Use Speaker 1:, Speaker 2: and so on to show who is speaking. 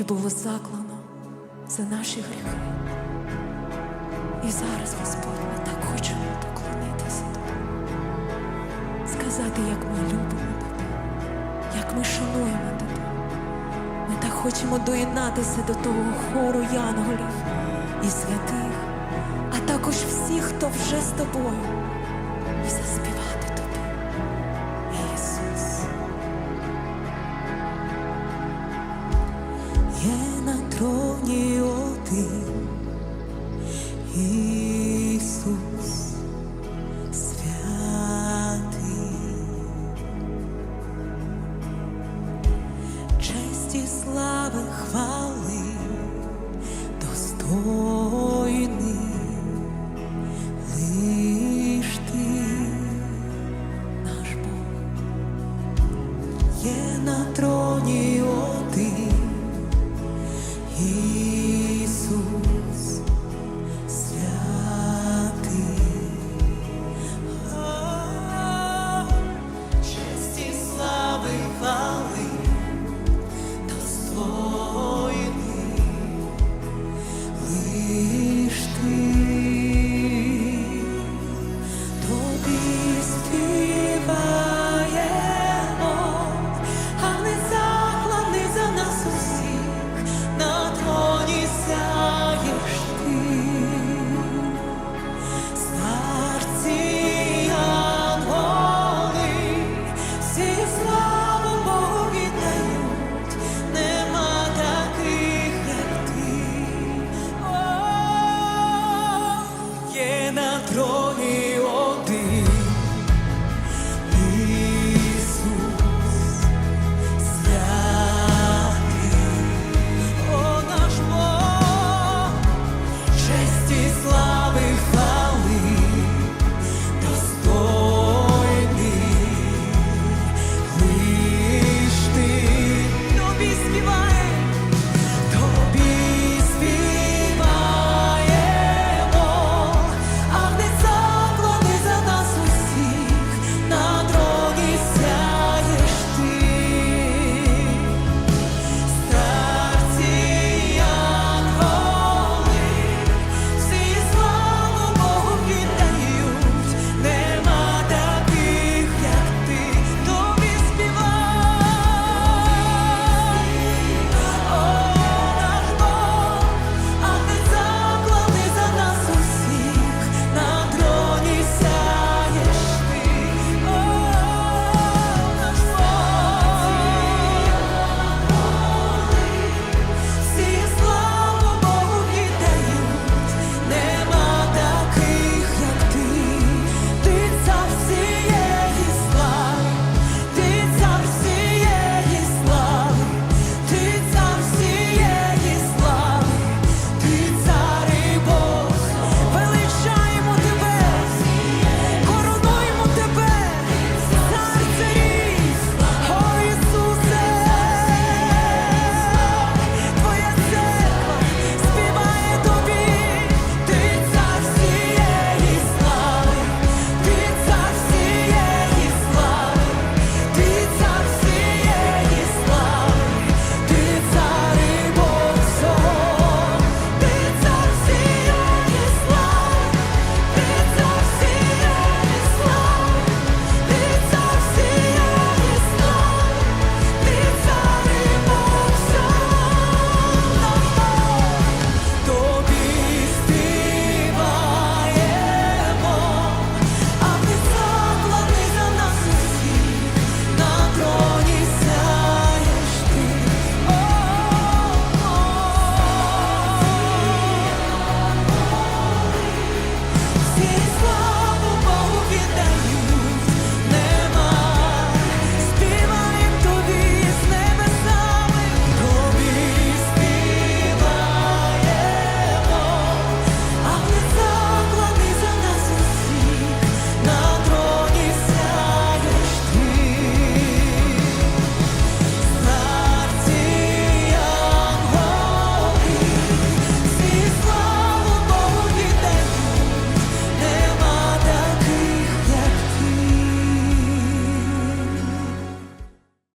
Speaker 1: і було заклано за наші гріхи. І зараз, Господь, ми так хочемо поклонитися тобі, сказати, як ми любимо тебе, як ми шануємо тебе. Ми так хочемо доєднатися до того хору янголів і святих, а також всіх, хто вже з тобою, і заспівати ти, Ісус святий, честь і слави хвали достойний лиш ти, наш Бог, є на троні один.